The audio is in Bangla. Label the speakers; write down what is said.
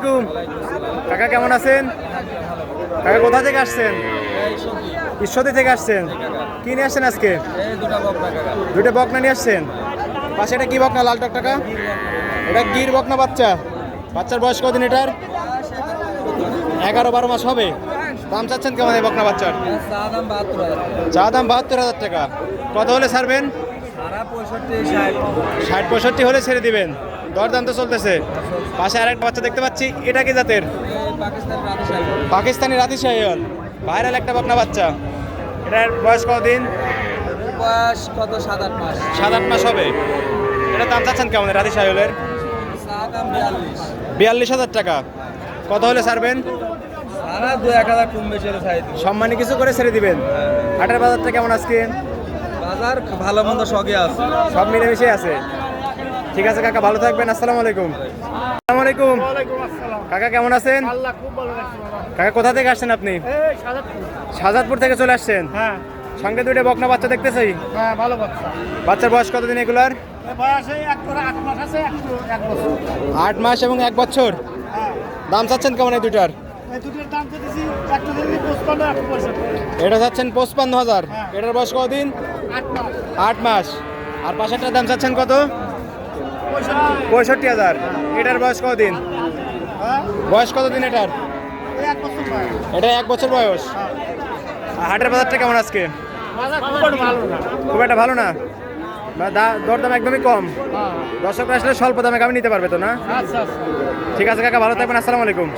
Speaker 1: আলাইকুম। কাকা কেমন আছেন? কাকা কোথা থেকে আসছেন? ঈশ্বরী থেকে আসছেন। কি নিয়ে আসছেন আজকে? দুটো বকনা নিয়ে আসছেন। পাশে এটা কি বকনা লাল টক টাকা? এটা গির বকনা বাচ্চা। বাচ্চার বয়স কদিন এটার? এগারো বারো মাস হবে। দাম চাচ্ছেন কেমন এই বকনা বাচ্চার? চা দাম বাহাত্তর হাজার টাকা। কত হলে ছাড়বেন? ষাট পঁয়ষট্টি হলে ছেড়ে দিবেন। দরদাম তো চলতেছে। পাশে আরেকটা বাচ্চা দেখতে পাচ্ছি। এটা কি জাতের? পাকিস্তানি রাতি সাহিওয়াল ভাইরাল একটা বকনা বাচ্চা। এটার বয়স কতদিন?
Speaker 2: বয়স কত? সাত আট মাস।
Speaker 1: সাত আট মাস হবে। এটা দাম চাচ্ছেন কেমন? রাতি সাহিওয়ালের
Speaker 2: চা বিয়াল্লিশ।
Speaker 1: হাজার টাকা। কত হলে ছাড়বেন? সম্মানী কিছু করে ছেড়ে দিবেন? হাটের বাজারটা কেমন আজকে?
Speaker 2: বাজার ভালো মন্দ সঙ্গে আছে।
Speaker 1: সব মিলেমিশে আছে? ঠিক আছে কাকা ভালো থাকবেন আসসালামু আলাইকুম। আসসালামু আলাইকুম। কাকা কেমন আছেন? কাকা কোথা থেকে আসছেন আপনি?
Speaker 3: সাজাদপুর।
Speaker 1: শাহজাদপুর থেকে চলে আসছেন?
Speaker 3: হ্যাঁ।
Speaker 1: সঙ্গে দুইটা বকনা বাচ্চা দেখতেছি?
Speaker 3: হ্যাঁ ভালো বাচ্চা।
Speaker 1: বাচ্চার বয়স কতদিন এগুলার?
Speaker 3: আট মাস
Speaker 1: এবং এক বছর?
Speaker 3: হ্যাঁ।
Speaker 1: দাম চাচ্ছেন কেমন এই দুটার এটা চাচ্ছেন পঁচপান্ন হাজার।
Speaker 3: হ্যাঁ।
Speaker 1: এটার বয়স
Speaker 3: মাস।
Speaker 1: আট মাস। আর পাশেরটার দাম চাচ্ছেন কত?
Speaker 3: পঁয়ষট্টি
Speaker 1: হাজার। এটার বয়স কতদিন?
Speaker 3: হ্যাঁ
Speaker 1: বয়স কতদিন এটার? এটা এক বছর বয়স।
Speaker 3: হ্যাঁ
Speaker 1: হাটের বাজারটা কেমন আজকে?
Speaker 3: খুব একটা ভালো না?
Speaker 1: খুব একটা ভালো না বা দা- দরদাম একদমই কম।
Speaker 3: দর্শক
Speaker 1: দর্শকরা আসলে স্বল্প দামে আমি নিতে পারবে তো না?
Speaker 3: আচ্ছা আচ্ছা।
Speaker 1: ঠিক আছে কাকা ভালো থাকবেন আসসালামু আলাইকুম।